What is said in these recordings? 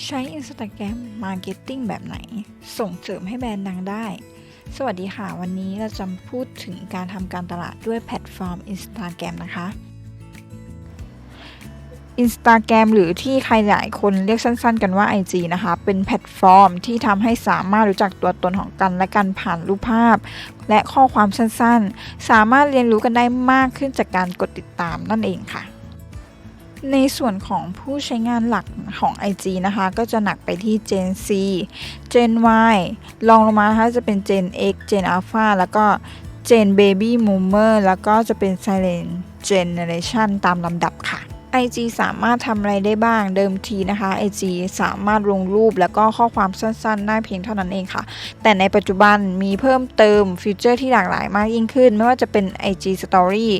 ใช้ Instagram Marketing แบบไหน ส่งเสริมให้แบรนด์ดังได้ สวัสดีค่ะ วันนี้เราจะพูดถึงการทำการตลาดด้วยแพลตฟอร์ม Instagram นะคะ Instagram หรือที่ใครหลายคนเรียกสั้นๆ กันว่า IG นะคะ เป็นแพลตฟอร์มที่ทำให้สามารถรู้จักตัวตนของกันและกันผ่านรูปภาพ และข้อความสั้นๆ สามารถเรียนรู้กันได้มากขึ้นจากการกดติดตามนั่นเองค่ะ ในส่วนของผู้ใช้งานหลักของ IG นะคะ ก็จะหนักไปที่ Gen C Gen Y ลองลงมานะคะจะเป็น Gen X Gen Alpha แล้วก็ Gen Baby Boomer แล้วก็จะเป็น Silent Generation ตามลำดับค่ะ IG สามารถทำอะไรได้บ้างเดิมทีนะคะ IG สามารถลงรูปแล้วก็ข้อความสั้นๆ ได้เพียงเท่านั้นเองค่ะ แต่ในปัจจุบันมีเพิ่มเติมฟีเจอร์ที่หลากหลายมากยิ่งขึ้น ไม่ว่าจะเป็น IG Story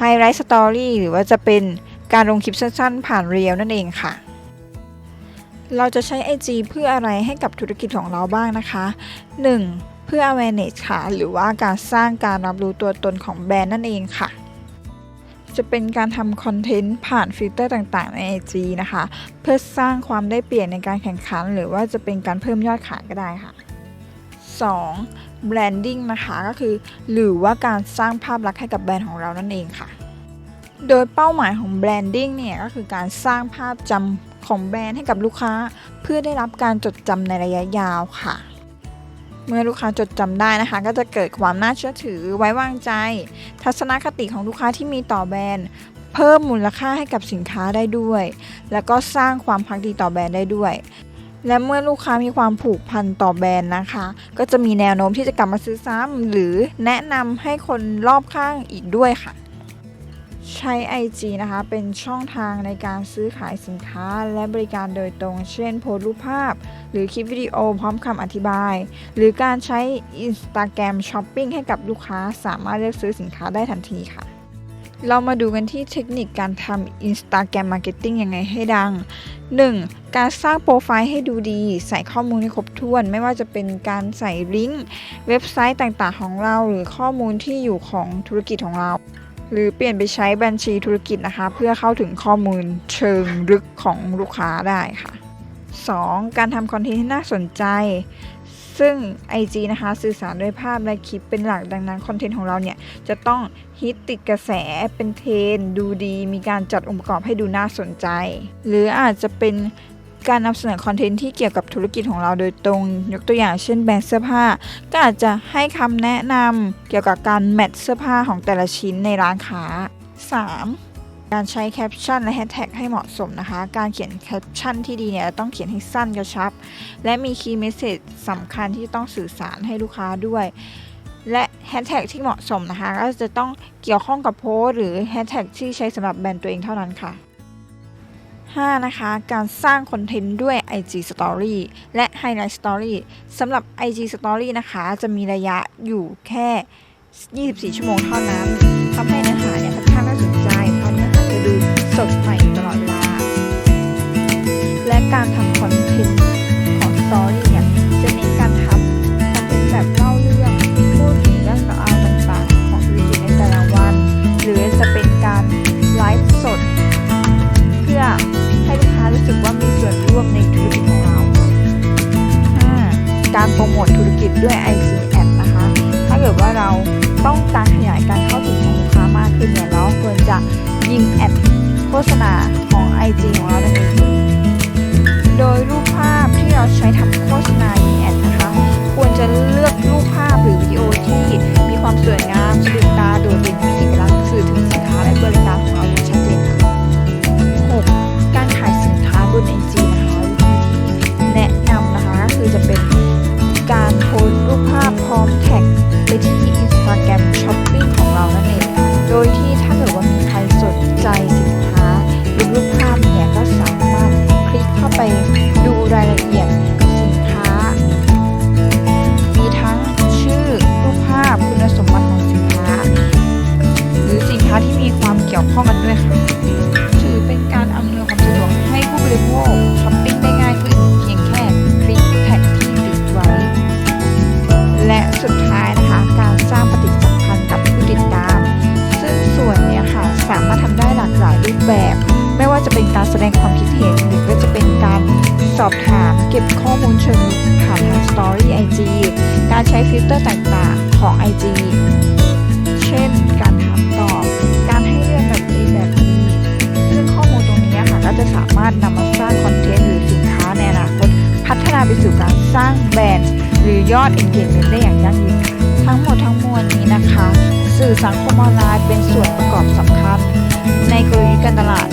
Highlight Story หรือว่าจะเป็น การลงคลิปสั้นๆ ผ่านเรียวนั่นเองค่ะ เราจะใช้ IG เพื่ออะไรให้กับธุรกิจของเราบ้างนะคะ 1. เพื่อ awareness ค่ะ หรือว่าการสร้างการรับรู้ตัวตนของแบรนด์นั่นเองค่ะจะเป็นการทำคอนเทนต์ผ่านฟิลเตอร์ต่างๆ ใน IG นะคะ เพื่อสร้างความได้เปรียบในการแข่งขัน หรือว่าจะเป็นการเพิ่มยอดขายก็ได้ค่ะ 2. branding นะคะก็คือ หรือว่าการสร้างภาพลักษณ์ให้กับแบรนด์ของเรานั่นเองค่ะ โดยเป้าหมายของแบรนดิ้งเนี่ยก็คือการสร้างภาพจำของแบรนด์ให้กับลูกค้า เพื่อได้รับการจดจำในระยะยาวค่ะ เมื่อลูกค้าจดจำได้นะคะ ก็จะเกิดความน่าเชื่อถือไว้วางใจ ทัศนคติของลูกค้าที่มีต่อแบรนด์ เพิ่มมูลค่าให้กับสินค้าได้ด้วย แล้วก็สร้างความพักดีต่อแบรนด์ได้ด้วยและเมื่อลูกค้ามีความผูกพันต่อแบรนด์นะคะ ก็จะมีแนวโน้มที่จะกลับมาซื้อซ้ำหรือแนะนำให้คนรอบข้างอีกด้วยค่ะ ใช้ IG นะคะ เป็นช่องทางในการซื้อขายสินค้าและบริการโดยตรง เช่น โพสรูปภาพ หรือคลิปวิดีโอพร้อมคำอธิบาย หรือการใช้ Instagram Shopping ให้กับลูกค้าสามารถเลือกซื้อสินค้าได้ทันทีค่ะ เรามาดูกันที่เทคนิคการทำ Instagram Marketing ยังไงให้ดัง 1. การสร้างโปรไฟล์ให้ดูดี ใส่ข้อมูลให้ครบถ้วน ไม่ว่าจะเป็นการใส่ลิงก์เว็บไซต์ต่างๆ ของเรา หรือข้อมูลที่อยู่ของธุรกิจของเรา หรือเปลี่ยนไปใช้บัญชีธุรกิจนะคะ เพื่อเข้าถึงข้อมูลเชิงลึกของลูกค้าได้ค่ะ 2. การทำคอนเทนต์ที่น่าสนใจ ซึ่ง IG นะคะสื่อสารด้วยภาพและคลิปเป็นหลักดังนั้นคอนเทนต์ของเราเนี่ย จะต้องฮิตติดกระแสเป็นเทรนด์ดูดี มีการจัดองค์ประกอบให้ดูน่าสนใจ หรืออาจจะเป็น การนำเสนอคอนเทนต์ที่เกี่ยวกับธุรกิจของเราโดยตรง ยกตัวอย่างเช่นแบรนด์เสื้อผ้า ก็อาจจะให้คำแนะนำเกี่ยวกับการแมทเสื้อผ้าของแต่ละชิ้นในร้านค้า 3. การใช้แคปชั่นและแฮชแท็กให้เหมาะสมนะคะ การเขียนแคปชั่นที่ดีเนี่ยต้องเขียนให้สั้นกระชับ และมีคีย์เมสเซจสำคัญที่ต้องสื่อสารให้ลูกค้าด้วย และแฮชแท็กที่เหมาะสมนะคะ ก็จะต้องเกี่ยวข้องกับโพสหรือแฮชแท็กที่ใช้สำหรับแบรนด์ตัวเองเท่านั้นค่ะ 5. นะคะ การสร้างคอนเทนต์ด้วย IG Story และ Highlight Story สำหรับ IG Story นะคะ จะมีระยะอยู่แค่ 24 ชั่วโมงเท่านั้นทำให้เนื้อหาเนี่ยค่อนข้างน่าสนใจเพราะเนื้อหาจะดูสดใหม่ตลอดเวลา และการทำคอนเทนต์ของ Story เนี่ย จะเน้นการทำคอนเทนต์แบบเล่าเรื่อง พูดถึงเรื่องราวต่างๆของธุรกิจในแต่ละวัน หรือจะเป็นการไลฟ์ โปรโมทธุรกิจด้วย IC a p นะคะ ถ้าเกิดว่าเราต้องการขยายการเข้าถึงของลูกค้ามากขึ้นเนี่ยเราควรจะยิงแอดโฆษณาของ IG ของเราดังนเองโดยรูปภาพที่เราใช้ทำ มูลเชิงลึกผ่านทาง Story IG การใช้ฟิลเตอร์ต่างๆของ IG เช่น การถามตอบ การให้เลือกแบบ A แบบ B ซึ่งข้อมูลตรงนี้ค่ะก็จะสามารถนำมาสร้างคอนเทนต์หรือสินค้าในอนาคตพัฒนาไปสู่การสร้างแบรนด์หรือยอด engagement ได้อย่างยั่งยืนทั้งหมดทั้งมวลนี้นะคะ สื่อสังคมออนไลน์เป็นส่วนประกอบสำคัญ ในกลยุทธ์การตลาด